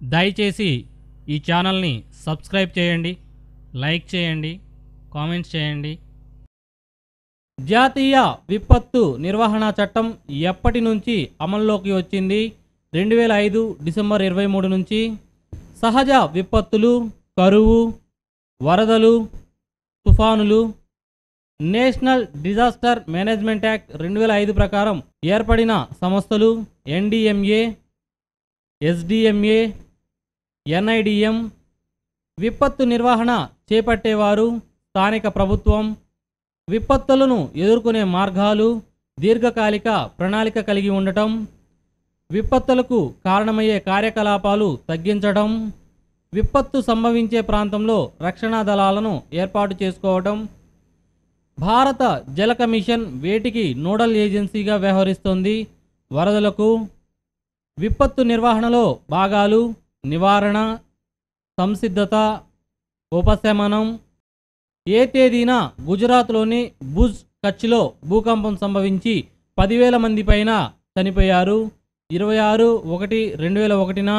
దయచేసి ఈ ఛానల్ని సబ్స్క్రైబ్ చేయండి లైక్ చేయండి కామెంట్స్ చేయండి. జాతీయ విపత్తు నిర్వహణ చట్టం ఎప్పటి నుంచి అమల్లోకి వచ్చింది? రెండు వేల ఐదు డిసెంబర్ ఇరవై మూడు నుంచి సహజ విపత్తులు కరువు వరదలు తుఫానులు నేషనల్ డిజాస్టర్ మేనేజ్మెంట్ యాక్ట్ రెండు వేల ఐదు ప్రకారం ఏర్పడిన సంస్థలు ఎన్డిఎంఏ ఎస్డిఎంఏ ఎన్ఐడిఎం విపత్తు నిర్వహణ చేపట్టేవారు స్థానిక ప్రభుత్వం విపత్తులను ఎదుర్కొనే మార్గాలు దీర్ఘకాలిక ప్రణాళిక కలిగి ఉండటం విపత్తులకు కారణమయ్యే కార్యకలాపాలు తగ్గించడం విపత్తు సంభవించే ప్రాంతంలో రక్షణా దళాలను ఏర్పాటు చేసుకోవడం భారత జల కమిషన్ వేటికి నోడల్ ఏజెన్సీగా వ్యవహరిస్తుంది వరదలకు విపత్తు నిర్వహణలో భాగాలు నివారణ సంసిద్ధత ఉపశమనం. ఏ తేదీన గుజరాత్లోని భుజ్ కచ్లో భూకంపం సంభవించి పదివేల మంది పైన చనిపోయారు. ఇరవై ఆరు ఒకటి రెండు వేల ఒకటిన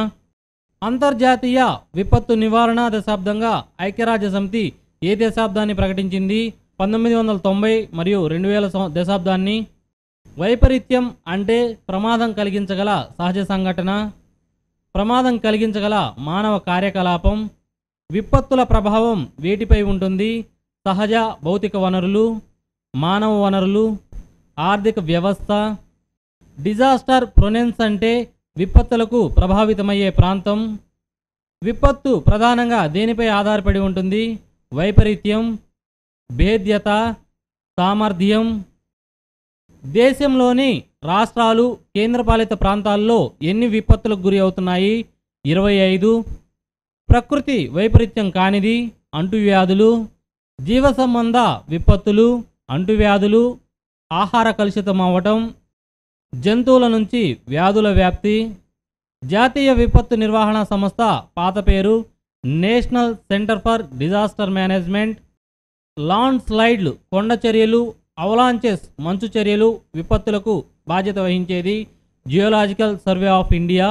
అంతర్జాతీయ విపత్తు నివారణ దశాబ్దంగా ఐక్యరాజ్య సమితి ఏ దశాబ్దాన్ని ప్రకటించింది? పంతొమ్మిది వందల తొంభై మరియు రెండు వేల దశాబ్దాన్ని వైపరీత్యం అంటే ప్రమాదం కలిగించగల సహజ సంఘటన? ప్రమాదం కలిగించగల మానవ కార్యకలాపం విపత్తుల ప్రభావం వేటిపై ఉంటుంది. సహజ భౌతిక వనరులు మానవ వనరులు ఆర్థిక వ్యవస్థ డిజాస్టర్ ప్రొనెన్స్ అంటే విపత్తులకు ప్రభావితమయ్యే ప్రాంతం. విపత్తు ప్రధానంగా దేనిపై ఆధారపడి ఉంటుంది? వైపరీత్యం భేద్యత సామర్థ్యం. దేశంలోని రాష్ట్రాలు కేంద్రపాలిత ప్రాంతాల్లో ఎన్ని విపత్తులకు గురి అవుతున్నాయి? ఇరవై ఐదు. ప్రకృతి వైపరీత్యం కానిది అంటువ్యాధులు జీవ సంబంధ విపత్తులు అంటువ్యాధులు ఆహార కలుషితం అవ్వటం జంతువుల నుంచి వ్యాధుల వ్యాప్తి జాతీయ విపత్తు నిర్వహణ సంస్థ పాత పేరు national centre for disaster management land స్లైడ్లు కొండ చర్యలు అవలాంచెస్ మంచు చర్యలు విపత్తులకు బాధ్యత వహించేది geological survey of India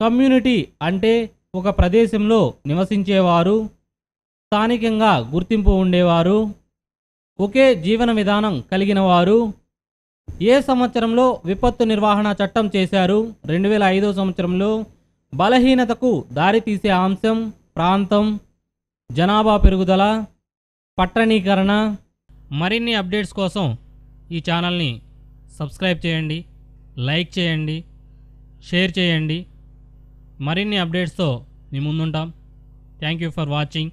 community అంటే ఒక ప్రదేశంలో నివసించేవారు స్థానికంగా గుర్తింపు ఉండేవారు ఒకే జీవన విధానం కలిగిన వారు ఏ సంవత్సరంలో విపత్తు నిర్వహణ చట్టం చేశారు? రెండు వేల ఐదో సంవత్సరంలో బలహీనతకు దారితీసే అంశం ప్రాంతం జనాభా పెరుగుదల పట్టణీకరణ. మరిన్ని అప్డేట్స్ కోసం ఈ ఛానల్ని సబ్స్క్రైబ్ చేయండి లైక్ చేయండి షేర్ చేయండి. మరిన్ని అప్డేట్స్తో మీ ముందుంటాం. Thank you for watching